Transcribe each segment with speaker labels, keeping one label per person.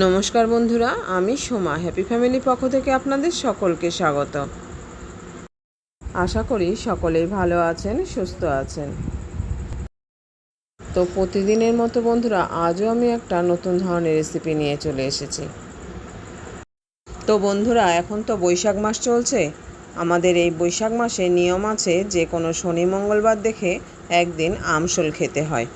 Speaker 1: নমস্কার বন্ধুরা, আমি সোমা। হ্যাপি ফ্যামিলি পক্ষ থেকে আপনাদের সকলকে স্বাগত। আশা করি সকলেই ভালো আছেন, সুস্থ আছেন। তো প্রতিদিনের মতো বন্ধুরা, আজও আমি একটা নতুন ধরনের রেসিপি নিয়ে চলে এসেছি। তো বন্ধুরা, এখন তো বৈশাখ মাস চলছে। আমাদের এই বৈশাখ মাসে নিয়ম আছে, যে কোনো শনি মঙ্গলবার দেখে একদিন আমশোল খেতে হয়।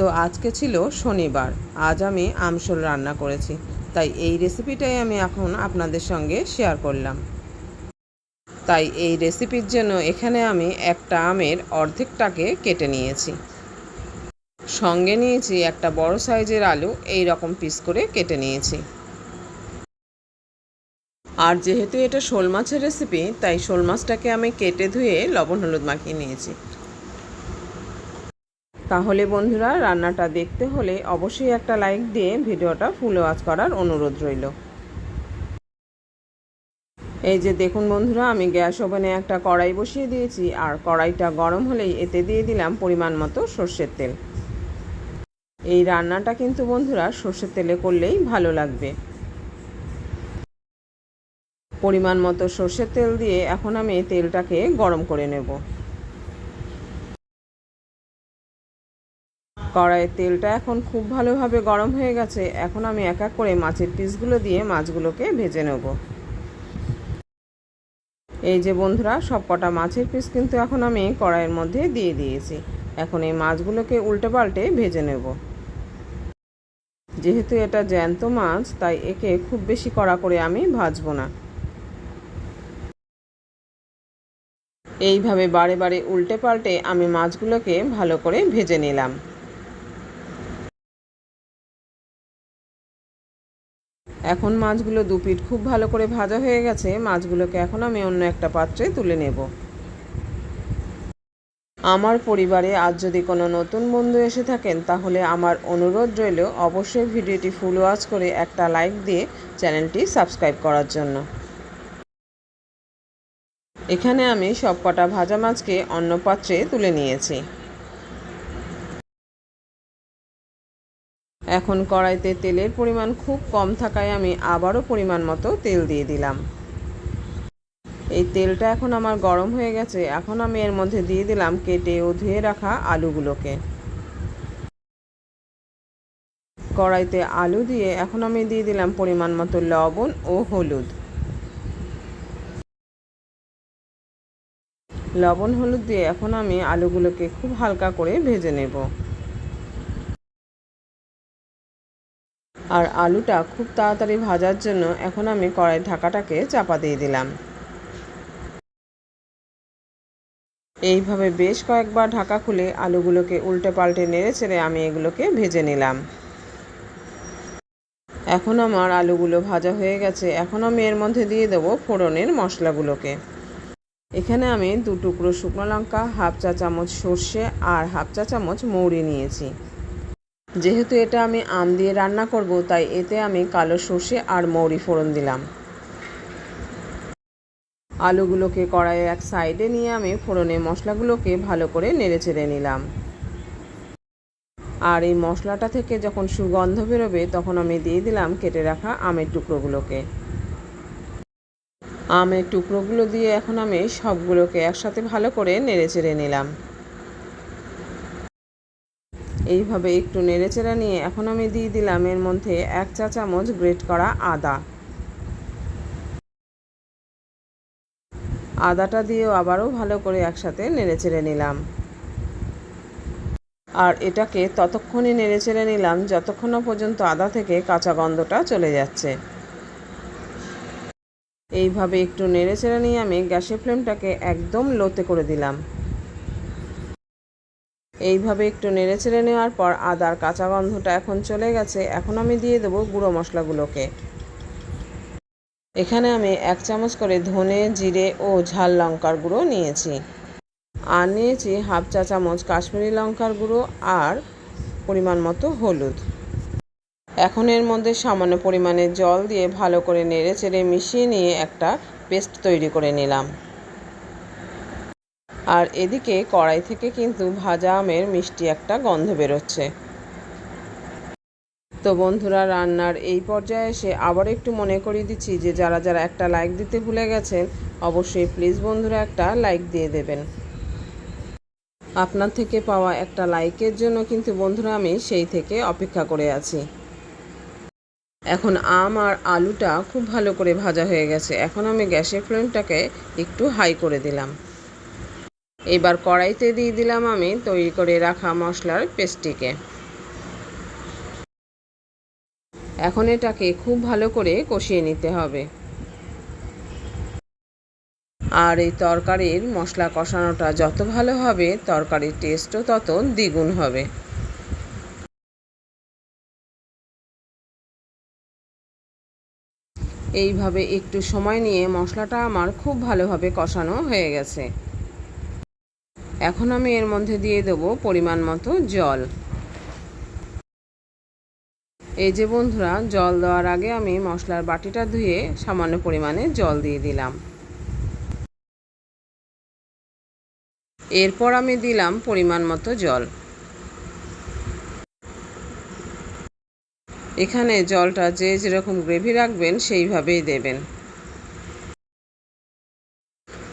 Speaker 1: তো আজকে ছিল শনিবার। আজ আমি আমশোল রান্না করেছি। তাই এই রেসিপিটাই আমি এখন আপনাদের সঙ্গে শেয়ার করলাম। তাই এই রেসিপির জন্য এখানে আমি একটা আমের অর্ধেকটাকে কেটে নিয়েছি। সঙ্গে নিয়েছি একটা বড় সাইজের আলু, এই রকম পিস করে কেটে নিয়েছি। আর যেহেতু এটা শোল মাছের রেসিপি তাই শোল মাছটাকে আমি কেটে ধুয়ে লবণ হলুদ মাখিয়ে নিয়েছি। তাহলে বন্ধুরা, রান্নাটা দেখতে হলে অবশ্যই একটা লাইক দিয়ে ভিডিওটা ফুল ওয়াচ করার অনুরোধ রইল। এই যে দেখুন বন্ধুরা, আমি গ্যাস ওভেনে একটা কড়াই বসিয়ে দিয়েছি, আর কড়াইটা গরম হলেই এতে দিয়ে দিলাম পরিমাণ মতো সর্ষের তেল। এই রান্নাটা কিন্তু বন্ধুরা, সর্ষের তেলে করলেই ভালো লাগবে। পরিমাণ মতো সর্ষের তেল দিয়ে এখন আমি তেলটাকে গরম করে নেব। কড়াইয়ের তেলটা এখন খুব ভালোভাবে গরম হয়ে গেছে। এখন আমি এক এক করে মাছের পিসগুলো দিয়ে মাছগুলোকে ভেজে নেব। এই যে বন্ধুরা সব কটা মাছের পিস কিন্তু এখন আমি কড়াইয়ের মধ্যে দিয়ে দিয়েছি। এখন এই মাছগুলোকে উল্টে পাল্টে ভেজে নেব। যেহেতু এটা জ্যান্ত মাছ, তাই একে খুব বেশি কড়া করে আমি ভাজবো না। এইভাবে বারে বারে উল্টে পাল্টে আমি মাছগুলোকে ভালো করে ভেজে নিলাম। এখন মাছগুলো দু পিঠ খুব ভালো করে ভাজা হয়ে গেছে, মাছগুলোকে এখন আমি অন্য একটা পাত্রে তুলে নেব। আমার পরিবারে আজ যদি কোনো নতুন বন্ধু এসে থাকেন, তাহলে আমার অনুরোধ রইল অবশ্যই ভিডিওটি ফুল ওয়াচ করে একটা লাইক দিয়ে চ্যানেলটি সাবস্ক্রাইব করার জন্য। এখানে আমি সব কটা ভাজা মাছকে অন্য পাত্রে তুলে নিয়েছি। এখন কড়াইতে তেলের পরিমাণ খুব কম থাকায় আমি আবারও পরিমাণ মতো তেল দিয়ে দিলাম। এই তেলটা এখন আমার গরম হয়ে গেছে, এখন আমি এর মধ্যে দিয়ে দিলাম কেটে ও ধুয়ে রাখা আলুগুলোকে। কড়াইতে আলু দিয়ে এখন আমি দিয়ে দিলাম পরিমাণ মতো লবণ ও হলুদ। লবণ হলুদ দিয়ে এখন আমি আলুগুলোকে খুব হালকা করে ভেজে নেব। আর আলুটা খুব তাড়াতাড়ি ভাজার জন্য এখন আমি কড়াই ঢাকাটাকে চাপা দিয়ে দিলাম। এইভাবে বেশ কয়েকবার ঢাকা খুলে আলুগুলোকে উল্টে পাল্টে নেড়ে চেড়ে আমি এগুলোকে ভেজে নিলাম। এখন আমার আলুগুলো ভাজা হয়ে গেছে। এখন আমি এর মধ্যে দিয়ে দেবো ফোড়নের মশলাগুলোকে। এখানে আমি দু টুকরো শুকনো লঙ্কা, হাফ চা চামচ সর্ষে আর হাফ চা চামচ মৌরি নিয়েছি। যেহেতু এটা আমি আম দিয়ে রান্না করব, তাই এতে আমি কালো সর্ষে আর মৌরি ফোড়ন দিলাম। আলুগুলোকে কড়াইয়ে এক সাইডে নিয়ে আমি ফোড়নে মশলাগুলোকে ভালো করে নেড়ে চেড়ে নিলাম। আর এই মশলাটা থেকে যখন সুগন্ধ বেরোবে, তখন আমি দিয়ে দিলাম কেটে রাখা আমের টুকরোগুলোকে। আমের টুকরোগুলো দিয়ে এখন আমি সবগুলোকে একসাথে ভালো করে নেড়ে চেড়ে নিলাম। এইভাবে একটু নেড়েচেড়ে নিয়ে এখন আমি দিয়ে দিলাম এর মধ্যে এক চা চামচ গ্রেট করা আদা। আদাটা দিয়েও আবারও ভালো করে একসাথে নেড়েচেড়ে নিলাম। আর এটাকে ততক্ষণই নেড়েচেড়ে নিলাম যতক্ষণ পর্যন্ত আদা থেকে কাঁচা গন্ধটা চলে যাচ্ছে। এইভাবে একটু নেড়েচেড়ে নিয়ে আমি গ্যাসের ফ্লেমটাকে একদম লোতে করে দিলাম। এইভাবে একটু নেড়ে চেড়ে নেওয়ার পর আদার কাঁচা গন্ধটা এখন চলে গেছে। এখন আমি দিয়ে দেবো গুঁড়ো মশলাগুলোকে। এখানে আমি এক চামচ করে ধনে, জিরে ও ঝাল লঙ্কার গুঁড়ো নিয়েছি। আর নিয়েছি হাফ চা চামচ কাশ্মীরি লঙ্কার গুঁড়ো আর পরিমাণ মতো হলুদ। এখন এর মধ্যে সামান্য পরিমাণে জল দিয়ে ভালো করে নেড়ে চেড়ে মিশিয়ে নিয়ে একটা পেস্ট তৈরি করে নিলাম। আর এদিকে কড়াই থেকে কিন্তু ভাজা আমের মিষ্টি একটা গন্ধ বেরোচ্ছে। তো বন্ধুরা, রান্নার এই পর্যায়ে এসে আবার একটু মনে করিয়ে দিচ্ছি যে যারা যারা একটা লাইক দিতে ভুলে গেছেন, অবশ্যই প্লিজ বন্ধুরা একটা লাইক দিয়ে দেবেন। আপনার থেকে পাওয়া একটা লাইকের জন্য কিন্তু বন্ধুরা আমি সেই থেকে অপেক্ষা করে আছি। এখন আম আর আলুটা খুব ভালো করে ভাজা হয়ে গেছে। এখন আমি গ্যাসের ফ্লেমটাকে একটু হাই করে দিলাম। এবার কড়াইতে দিয়ে দিলাম আমি তৈরি করে রাখা মশলার পেস্টটিকে। এখন এটাকে খুব ভালো করে কষিয়ে নিতে হবে। আর এই তরকারির মশলা কষানোটা যত ভালো হবে, তরকারির টেস্টও তত দ্বিগুণ হবে। এইভাবে একটু সময় নিয়ে মশলাটা আমার খুব ভালোভাবে কষানো হয়ে গেছে। এখন আমি এর মধ্যে দিয়ে দেবো পরিমাণ মতো জল। এই যে বন্ধুরা, জল দেওয়ার আগে আমি মশলার বাটিটা ধুয়ে সামান্য পরিমাণে জল দিয়ে দিলাম। এরপর আমি দিলাম পরিমাণ মতো জল। এখানে জলটা যে যেরকম গ্রেভি রাখবেন, সেইভাবেই দেবেন।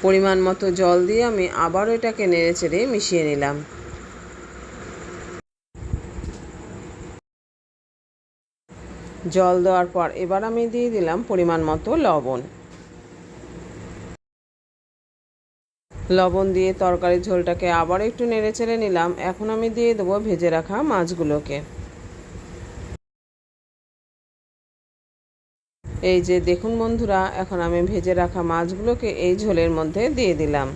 Speaker 1: পরিমাণ মতো জল দিয়ে আমি আবারও এটাকে নেড়ে চেড়ে মিশিয়ে নিলাম। জল দেওয়ার পর এবার আমি দিয়ে দিলাম পরিমাণ মতো লবণ। লবণ দিয়ে তরকারির ঝোলটাকে আবার একটু নেড়ে চেড়ে নিলাম। এখন আমি দিয়ে দেবো ভেজে রাখা মাছগুলোকে। এই যে দেখুন বন্ধুরা, এখন আমি ভেজে রাখা মাছগুলোকে এই ঝোলের মধ্যে দিয়ে দিলাম।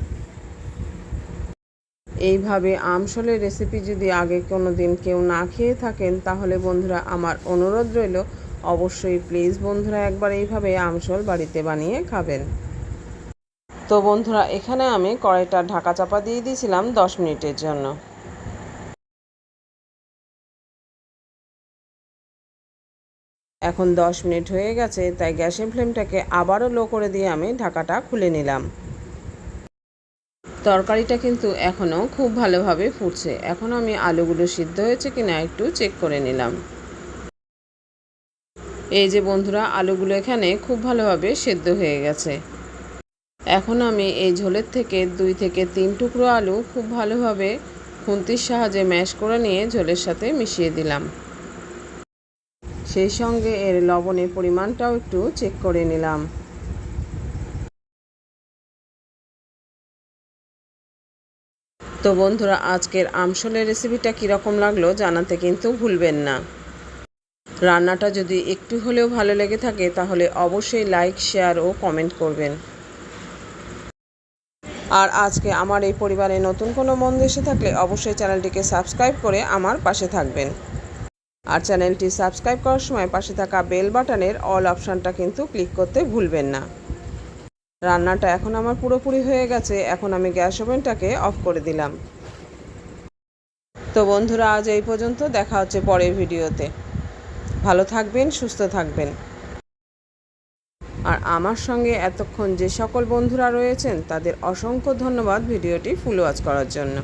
Speaker 1: এইভাবে আমসলের রেসিপি যদি আগে কোনো দিন কেউ না খেয়ে থাকেন, তাহলে বন্ধুরা আমার অনুরোধ রইল, অবশ্যই প্লিজ বন্ধুরা একবার এইভাবে আমসল বাড়িতে বানিয়ে খাবেন। তো বন্ধুরা, এখানে আমি কড়াইটা ঢাকা চাপা দিয়ে দিয়েছিলাম দশ মিনিটের জন্য। এখন দশ মিনিট হয়ে গেছে, তাই গ্যাসের ফ্লেমটাকে আবারও লো করে দিয়ে আমি ঢাকাটা খুলে নিলাম। তরকারিটা কিন্তু এখনও খুব ভালোভাবে ফুটছে। এখন আমি আলুগুলো সিদ্ধ হয়েছে কিনা একটু চেক করে নিলাম। এই যে বন্ধুরা, আলুগুলো এখানে খুব ভালোভাবে সেদ্ধ হয়ে গেছে। এখন আমি এই ঝোলের থেকে দুই থেকে তিন টুকরো আলু খুব ভালোভাবে খুন্তির সাহায্যে ম্যাশ করে নিয়ে ঝোলের সাথে মিশিয়ে দিলাম। সেই সঙ্গে এর লবণের পরিমাণটাও একটু চেক করে নিলাম। তো বন্ধুরা, আজকের আমসলের রেসিপিটা কীরকম লাগল জানাতে কিন্তু ভুলবেন না। রান্নাটা যদি একটু হলেও ভালো লেগে থাকে, তাহলে অবশ্যই লাইক শেয়ার ও কমেন্ট করবেন। আর আজকে আমার এই পরিবারে নতুন কোনো বন্ধু এসে থাকলে অবশ্যই চ্যানেলটিকে সাবস্ক্রাইব করে আমার পাশে থাকবেন। আর চ্যানেলটি সাবস্ক্রাইব করার সময় পাশে থাকা বেল বাটনের অল অপশানটা কিন্তু ক্লিক করতে ভুলবেন না। রান্নাটা এখন আমার পুরোপুরি হয়ে গেছে, এখন আমি গ্যাস ওভেনটাকে অফ করে দিলাম। তো বন্ধুরা, আজ এই পর্যন্ত দেখা হচ্ছে পরের ভিডিওতে। ভালো থাকবেন, সুস্থ থাকবেন। আর আমার সঙ্গে এতক্ষণ যে সকল বন্ধুরা রয়েছেন, তাদের অসংখ্য ধন্যবাদ ভিডিওটি ফুল ওয়াচ করার জন্য।